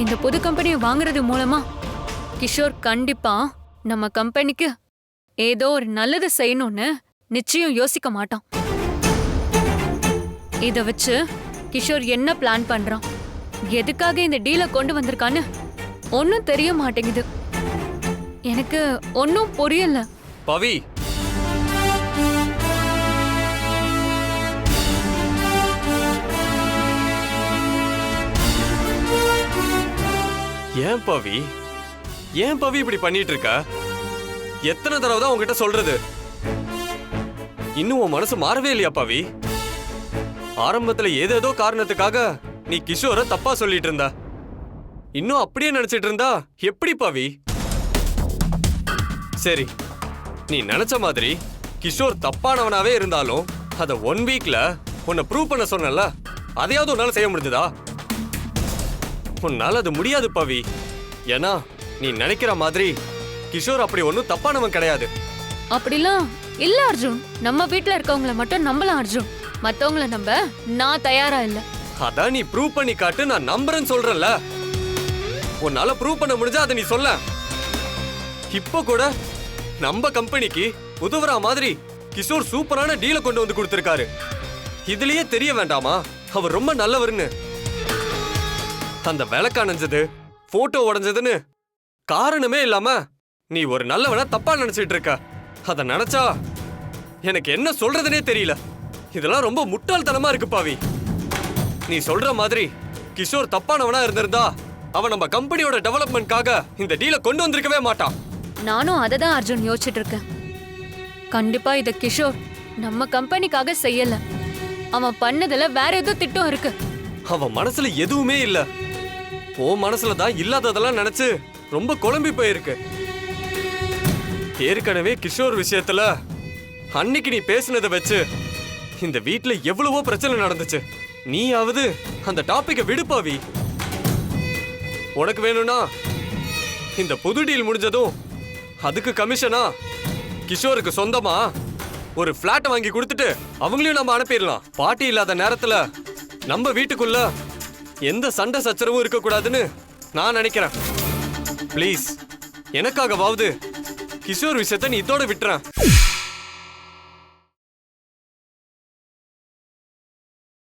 இந்த புது கம்பெனியை வாங்குறது மூலமா? கிஷோர் கண்டிப்பா நம்ம கம்பெனிக்கு ஏதோ ஒரு நல்லது செய்யணும்னு நிச்சயம் யோசிக்க மாட்டான். இதை வச்சு கிஷோர் என்ன பிளான் பண்றான்? எதுக்காக இந்த டீலை கொண்டு வந்திருக்கான்னு ஒன்றும் தெரிய மாட்டேங்குது. எனக்கு ஒன்றும் புரியல. பவி ஏன் பவி? ஏன் பவி இப்படி பண்ணிட்டு இருக்க எத்தனை தடவை தான் உங்ககிட்ட சொல்றது? இன்னும் உன் மனசு மாறவே இல்லையா பவி? ஆரம்பத்துல ஏதேதோ காரணத்துக்காக நீ கிஷோரை தப்பா சொல்லிட்டு இருந்தா இன்னும் அப்படியே நினைச்சிட்டு இருந்தா எப்படி பவி? சரி நீ நினைச்ச மாதிரி கிஷோர் தப்பானவனாவே இருந்தாலும் அத ஒன் வீக்ல உன்னை ப்ரூவ் பண்ண சொன்னல அதையாவது உன்னால செய்ய முடிஞ்சதா? உன்னால அது முடியாது பவி. ஏன்னா நீ நினைக்கிற மாதிரி கிஷோர் அப்படி ஒன்றும் தப்பானவன் கிடையாது. அப்படிலாம் இல்ல அர்ஜுன். நம்ம வீட்ல இருக்கவங்கள மட்டும் நம்பலாம் அர்ஜுன். மத்தவங்கள நம்ப நான் தயாரா இல்ல. அதான் நீ ப்ரூவ் பண்ணி காட்டு நான் நம்புறேன்னு சொல்றேன்ல. உன்னால ப்ரூவ் பண்ண முடிஞ்சா அதை நீ சொல்ல. இப்போ கூட நம்ம கம்பெனிக்கு உதவுற மாதிரி கிஷோர் சூப்பரான டீல கொண்டு வந்து கொடுத்திருக்காரு. இதுலயே தெரிய வேண்டாமா? அவர் ரொம்ப நல்லவர்னு. அந்த விளக்கு அணைஞ்சது போட்டோ உடைஞ்சதுன்னு காரணமே இல்லாம நீ ஒரு நல்லவன தப்பா நினைச்சிட்டு இருக்க. அத நினைச்சா எனக்கு என்ன சொல்றதுனே தெரியல. இதெல்லாம் ரொம்ப முட்டாள்தனமா இருக்கு பாவி. நீ சொல்ற மாதிரி கிஷோர் தப்பானவனா இருந்திருந்தா அவன் நம்ம கம்பெனியோட டெவலப்மெண்ட்காக இந்த டீலை கொண்டு வந்திருக்கவே மாட்டான். நானும் அதை தான் அர்ஜுன் யோசிச்சுட்டு இருக்கேன். கண்டிப்பா இத கிஷோர் நம்ம கம்பெனிக்காக செய்யல. அவன் பண்ணதுல வேற ஏதோ திட்டம் இருக்கு. அவன் மனசுல எதுவுமே இல்ல. உன் மனசுல தான் இல்லாததெல்லாம் நினைச்சு ரொம்ப குழம்பி போயிருக்கு. ஏற்கனவே கிஷோர் விஷயத்துல அன்னைக்கு நீ பேசுனதை வச்சு இந்த வீட்டுல எவ்வளவோ பிரச்சனை நடந்துச்சு. நீயாவது அந்த டாபிக்கை விடுப்பாவி உனக்கு வேணும்னா இந்த புது டீல் முடிஞ்சதும் அதுக்கு கமிஷனா கிஷோருக்கு சொந்தமா ஒரு பிளாட் வாங்கி கொடுத்துட்டு அவங்களையும் நம்ம அனுப்பிடலாம். பாட்டி இல்லாத நேரத்துல நம்ம வீட்டுக்குள்ள எந்த சண்டை சச்சரவும் இருக்கக்கூடாதுன்னு நான் நினைக்கிறேன். ப்ளீஸ் எனக்காகவாவது கிஷோர் விஷயத்தை நீ இதோட விட்டுறேன்.